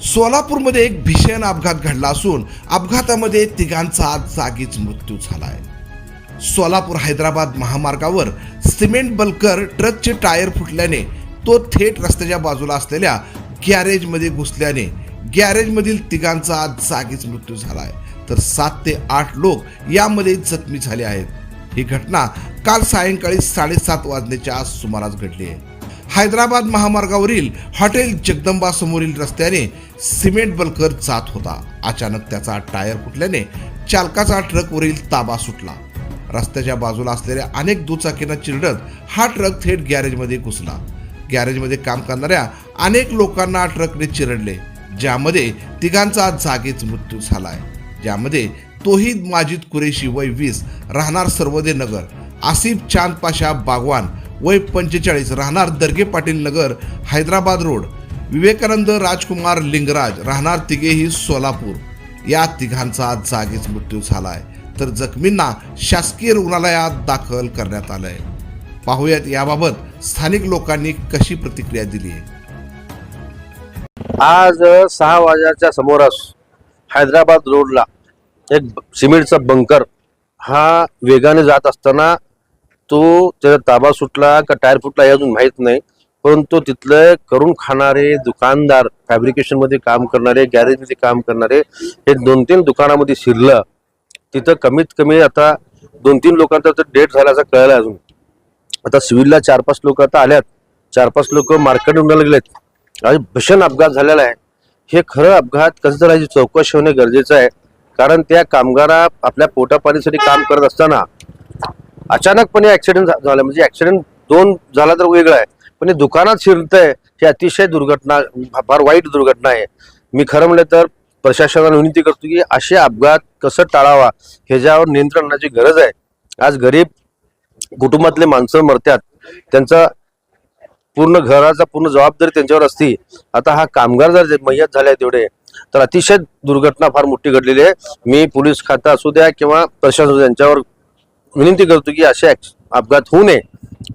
सोलापूरमध्ये एक भीषण अपघात घडला असून अपघातामध्ये तिघांचा आज जागीच मृत्यू झाला आहे सोलापूर हैदराबाद महामार्गावर सिमेंट बल्कर ट्रकचे टायर फुटल्याने तो थेट रस्त्याच्या बाजूला असलेल्या गॅरेजमध्ये घुसल्याने गॅरेजमधील तिघांचा आज जागीच मृत्यू झाला आहे तर सात ते आठ लोक यामध्ये जखमी झाले आहेत. ही घटना काल सायंकाळी साडेसात वाजण्याच्या सुमारास घडली आहे. हैदराबाद महामार्गावरील हॉटेल जगदंबा समोरील रस्त्याने सिमेंट बलकर जात होता. अचानक त्याचा टायर फुटल्याने चालकाचा ट्रकवरील ताबा सुटला. रस्त्याच्या बाजूला असलेल्या अनेक दुचाकींना चिरडत हा ट्रक थेट गॅरेजमध्ये घुसला. गॅरेजमध्ये काम करणाऱ्या अनेक लोकांना ट्रकने चिरडले ज्यामध्ये तिघांचा जागीच मृत्यू झालाय. ज्यामध्ये तोहीद माजिद कुरेशी वय वीस राहणार सर्वदे नगर आसिफ चांद पाशा बागवान वय पंचेचाळीस राहणार दर्गे पाटील नगर हैदराबाद रोड. विवेकानंद राजकुमार लिंगराज राहणार तिघेही सोलापूर. या तिघांचा आज जागीच मृत्यू झालाय. तर जखमींना शासकीय रुग्णालयात दाखल करण्यात आलंय. पाहूयात याबाबत स्थानिक लोकांनी कशी प्रतिक्रिया दिली आहे? आज सहा वाजाच्या समोरास हैदराबाद रोडला एक सिमेंटचा बंकर हा वेगाने जात असताना तो त्याचा ताबा सुटला का टायर फुटला हे अजून माहीत नाही. परंतु तिथलं करून खाणारे दुकानदार फॅब्रिकेशनमध्ये काम करणारे गॅरेजमध्ये काम करणारे हे दोन तीन दुकानामध्ये शिरलं. तिथं कमीत कमी आता दोन तीन लोकांचा तर डेट झाला असं कळलं अजून. आता सिव्हिलला चार पाच लोक आता आल्यात. चार पाच लोक मार्केट उडायला गेलेत. आणि भीषण अपघात झालेला आहे. हे खरं अपघात कसं तर चौकशी होणे गरजेचं आहे. कारण त्या कामगारा आपल्या पोटापाणीसाठी काम करत असताना अचानकपणे ऍक्सिडेंट झाला. म्हणजे ऍक्सिडेंट दोन झाला तर वेगळा आहे. पण हे दुकानात शिरतंय ही अतिशय दुर्घटना फार वाईट दुर्घटना आहे. मी खरं म्हणलं तर प्रशासनाला विनंती करतो की असे अपघात कसं टाळावा ह्याच्यावर नियंत्रणाची गरज आहे. आज गरीब कुटुंबातले माणसं मरतात. त्यांचा पूर्ण घराचा पूर्ण जबाबदारी त्यांच्यावर असती. आता हा कामगार जर मयत झाले तेवढे तर अतिशय दुर्घटना फार मोठी घडलेली आहे. मी पोलीस खाता असू द्या किंवा प्रशासन असू यांच्यावर विनंती करतो की असे अपघात होऊ नये.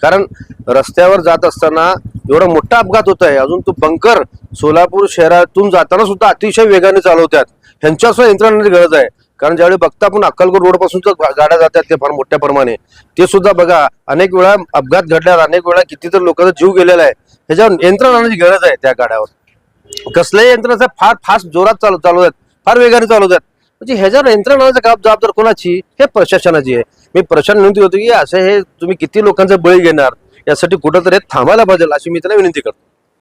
कारण रस्त्यावर जात असताना एवढा मोठा अपघात होत आहे. अजून तो बंकर सोलापूर शहरातून जाताना सुद्धा अतिशय वेगाने चालवतात. ह्यांच्या सुद्धा यंत्रणाची गरज आहे. कारण ज्यावेळी बघता आपण अक्कलकोट रोडपासून गाड्या जातात ते फार मोठ्या प्रमाणे. ते सुद्धा बघा अनेक वेळा अपघात घडल्यावर अनेक वेळा किती तर लोकांचा जीव गेलेला आहे. ह्याच्यावर यंत्रणाची गरज आहे त्या गाड्यावर. कसल्याही यंत्रणाचा फार फास्ट जोरात चालू चालवतात. फार वेगाने चालवतात. म्हणजे ह्याच्यावर यंत्रणाचा काम जबाबदार कोणाची? हे प्रशासनाची आहे. मी प्रशासन विनंती होतो की असं हे तुम्ही किती लोकांचा बळी घेणार? यासाठी कुठंतरी थांबायला पाहिजे अशी मी त्याला विनंती करतो.